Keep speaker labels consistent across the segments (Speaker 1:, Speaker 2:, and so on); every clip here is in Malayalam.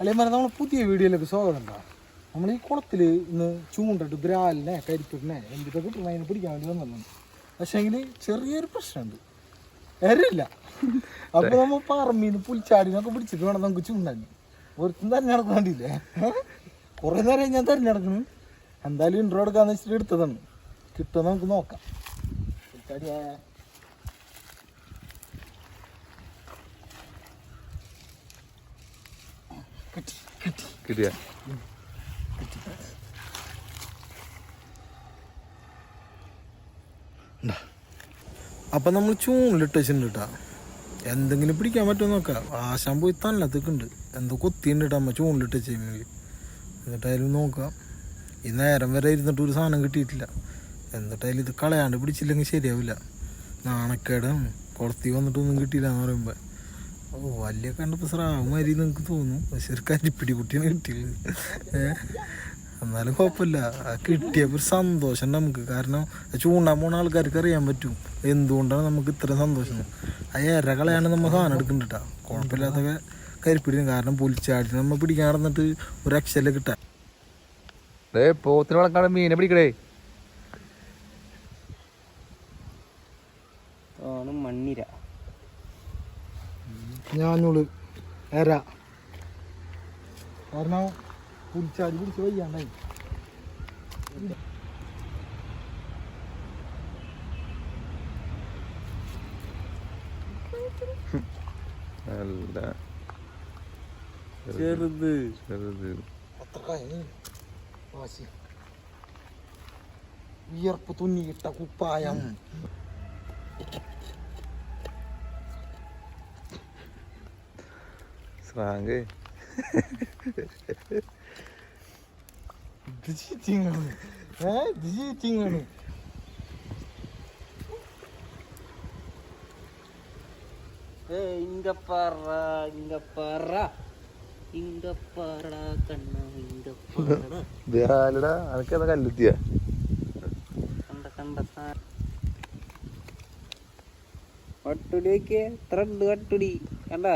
Speaker 1: അല്ലേമാരെ നമ്മൾ പുതിയ വീഡിയോയിലേക്ക് സ്വാഗതം ഉണ്ടാ നമ്മൾ ഈ കുളത്തിൽ ഇന്ന് ചൂണ്ടിട്ട് ബ്രാലിനെ കരിപ്പിട്ടിനെ എന്തൊക്കെ കിട്ടുന്ന അതിനെ പിടിക്കാൻ വേണ്ടി വന്നതാണ് പക്ഷേങ്കിൽ ചെറിയൊരു പ്രശ്നമുണ്ട്. എരില്ല അപ്പൊ നമ്മൾ പറമ്പീന്ന് പുൽച്ചാടിനൊക്കെ പിടിച്ചിട്ട് വേണം നമുക്ക് ചൂണ്ടാൻ. ഒരുത്തും തെരഞ്ഞെടുക്കാൻ വേണ്ടിയില്ലേ കുറെ നേരം ഞാൻ തെരഞ്ഞെടുക്കണം. എന്തായാലും ഇൻട്രോ എടുക്കാന്ന് വെച്ചിട്ട് എടുത്തതാണ്. കിട്ടുമെന്ന് നമുക്ക് നോക്കാം. പുൽച്ചാടിയാ കിട്ടി കിട്ടി
Speaker 2: കിട്ടിയ?
Speaker 1: അപ്പം നമ്മൾ ചൂണ്ടിട്ട് വെച്ചിട്ടുണ്ട് കേട്ടാ എന്തെങ്കിലും പിടിക്കാൻ പറ്റുമോ നോക്കാം. ആശാൻ പോയി തന്നത്തേക്കുണ്ട് എന്തോ കൊത്തിയുണ്ട് കേട്ടോ അമ്മ ചൂണ്ടിട്ട് വെച്ചെങ്കിൽ എന്നിട്ടായാലും നോക്കാം. ഈ നേരം വരെ ഇരുന്നിട്ട് ഒരു സാധനം കിട്ടിയിട്ടില്ല. എന്നിട്ടായാലും ഇത് കളയാണ്ട് പിടിച്ചില്ലെങ്കിൽ ശരിയാവില്ല. നാണക്കേടാണ് കുളത്തി വന്നിട്ടൊന്നും കിട്ടിയില്ല എന്ന് പറയുമ്പോൾ ഓ വലിയ കണ്ടപ്പോൾ സ്രാവുമാരി നിങ്ങൾക്ക് തോന്നും. പക്ഷെ ഒരു കരിപ്പിടി കുട്ടിയാണ് കിട്ടിയത്. ഏഹ് എന്നാലും കുഴപ്പമില്ല. ആ കിട്ടിയപ്പോൾ ഒരു സന്തോഷം നമുക്ക്. കാരണം ചൂണ്ടാൻ പോണ ആൾക്കാർക്ക് അറിയാൻ പറ്റും. എന്തുകൊണ്ടാണ് നമുക്ക് ഇത്ര സന്തോഷം? ആ ഇരകളെയാണ് നമ്മൾ സാധനം എടുക്കുന്നുണ്ട് കുഴപ്പമില്ലാത്ത കരിപ്പിടി കാരണം പൊലിച്ചാടി നമ്മൾ പിടിക്കാൻ നടന്നിട്ട് ഒരു അക്ഷരം കിട്ടാൻ
Speaker 2: പോത്തിന് മീനെ പിടിക്കണേ
Speaker 3: ആണ് മണ്ണിര.
Speaker 1: ഞാനുൾ എര. കാരണം കുടിച്ചാൽ കുടിച്ച് വയ്യാണ്ടായി.
Speaker 2: നല്ല
Speaker 3: ചെറുത്.
Speaker 2: ചെറുത്.
Speaker 1: വാശി. വിയർപ്പ് തുന്നിയിട്ട കുപ്പായം.
Speaker 2: സ്രാങ്ക്
Speaker 1: ഇത് ചീറ്റിങ്ങാണ് ഏ? ഇത് ചീറ്റിങ്ങാണ്
Speaker 3: ഏ ഇങ്കപ്പാറ ഇങ്കപ്പാറ ഇങ്കപ്പാറ കണ്ണ ഇങ്കപ്പാറ
Speaker 2: ദേടാ അനക്കേതാ കല്ലെത്തിയ?
Speaker 3: കണ്ട കണ്ട സാ വട്ടുടിയൊക്കെ എത്ര ഉണ്ട് വട്ടുടി കണ്ട?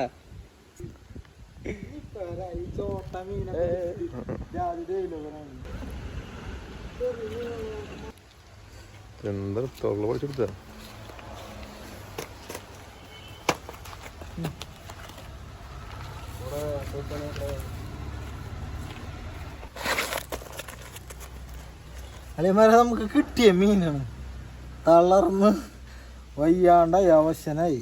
Speaker 2: എന്താ തൊള്ള പഠിച്ചെടുത്ത
Speaker 1: അല്ലേമാരെ നമുക്ക് കിട്ടിയ മീനാണ്. തളർന്ന് വയ്യാണ്ടായി അവശനായി.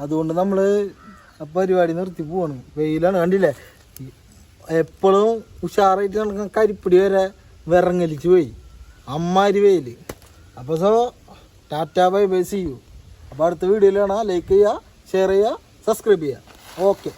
Speaker 1: അതുകൊണ്ട് നമ്മൾ ആ പരിപാടി നിർത്തി പോവാണ്. വെയിലാണ് കണ്ടില്ലേ? എപ്പോഴും ഉഷാറായിട്ട് നടക്കുന്ന കരിപ്പിടി വരെ വിറങ്ങലിച്ച് പോയി. അമ്മാരി വെയിൽ. അപ്പോൾ so tata bye bye see you അപ്പോൾ അടുത്ത വീഡിയോയിൽ കാണാം. ലൈക്ക് ചെയ്യുക ഷെയർ ചെയ്യുക സബ്സ്ക്രൈബ് ചെയ്യുക. ഓക്കെ